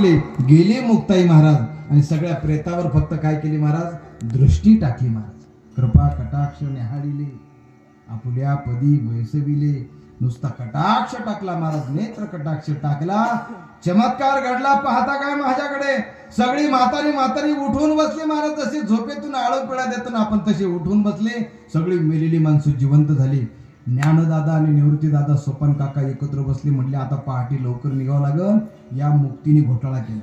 गेले गेले मुक्ताई महाराज आणि सगळ्या प्रेतावर फक्त काय केली महाराज? दृष्टी टाकली महाराज. कृपा कटाक्ष न्याहाळिले आपुल्या पदी बैसविले. नुसता कटाक्ष टाकला महाराज नेत्र कटाक्ष टाकला. चमत्कार घडला पाहता काय माझ्याकडे? सगळी म्हातारी म्हातारी उठून बसली महाराज जसे झोपेतून आळो पिळा देतो ना आपण तसे उठून बसले. सगळी मेलेली माणसं जिवंत झाली. ज्ञानदादा आणि निवृत्तीदादा स्वपन काका एकत्र बसले म्हटले आता पहाटे लवकर निघावं लागल. या मुक्तीने घोटाळा केला.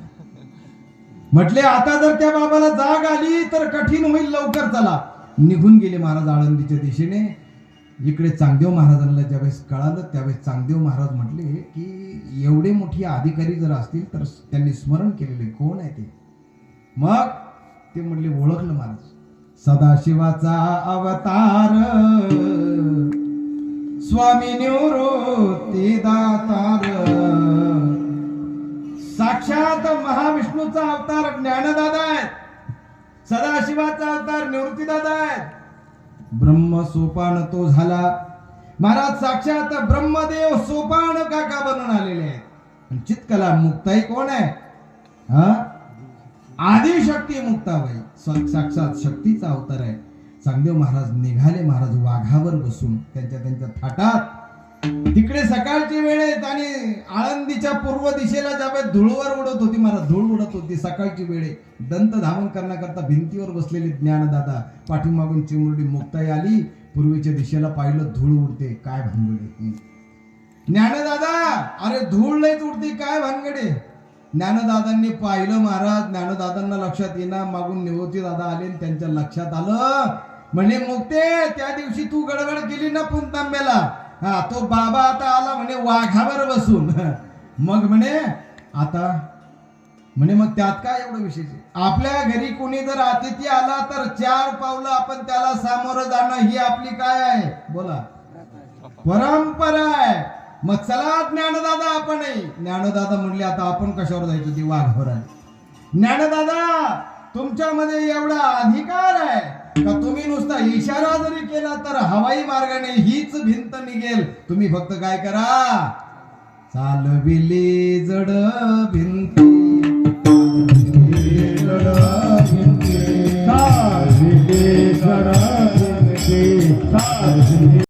म्हटले आता जर त्या बाबाला जाग आली तर कठीण होईल लवकर चला. निघून गेले महाराज आळंदीच्या दिशेने. इकडे चांगदेव महाराजांना ज्यावेळेस कळालं त्यावेळेस चांगदेव महाराज म्हटले की एवढे मोठी अधिकारी जर असतील तर त्यांनी स्मरण केलेले कोण आहे ते? मग ते म्हटले ओळखलं महाराज. सदाशिवाचा अवतार स्वामी निवृत्ती दातार. साक्षात महाविष्णूचा अवतार ज्ञानदादा आहेत. सदाशिवाचा अवतार निवृत्तीदादा आहेत. ब्रह्म सोपान तो झाला. महाराज साक्षात ब्रह्मदेव सोपान काका बनून आलेले आहेत. चितकला मुक्ताई कोण आहे? हा? आदिशक्ती मुक्ताबाई. सा- साक्षात शक्तीचा अवतार आहे. चांगदेव महाराज निघाले महाराज वाघावर बसून त्यांच्या त्यांच्या थाटात. तिकडे सकाळची वेळ आहेत आणि आळंदीच्या पूर्व दिशेला ज्यावेळेस धुळवर उडत होती महाराज धूळ उडत होती सकाळची वेळ दंत धावन करण्याकरता भिंतीवर बसलेले ज्ञानदादा पाठीमागून चिमुरडी मुक्ताई आली. पूर्वीच्या दिशेला पाहिलं धूळ उडते काय भानगडे ज्ञानदादा अरे धूळ लयच उडते काय भानगडे ज्ञानदादांनी पाहिलं महाराज ज्ञानदादांना लक्षात येणार मागून निवृत्ती दादा आले आणि त्यांच्या लक्षात आलं. म्हणे मुक्ते त्या दिवशी तू गडबड केली ना पुणतांब्याला हा तो बाबा आता आला म्हणे वाघावर बसून. मग म्हणे आता म्हणे मग त्यात काय एवढं विशेष आपल्या घरी कोणी जर अतिथी आला तर चार पावलं आपण त्याला सामोरं जाणं ही आपली काय आहे? बोला. परंपरा आहे. मग चला ज्ञानदादा आपण ज्ञानदादा म्हणले आता आपण कशावर जायचो? ती वाघवर आहे. ज्ञानदादा तुमच्यामध्ये एवढा अधिकार आहे. का तुम्ही नुसता इशारा जरी केला तर हवाई मार्गाने हीच भिंत निघेल. तुम्ही फक्त काय करा? चालविली जड भिंत.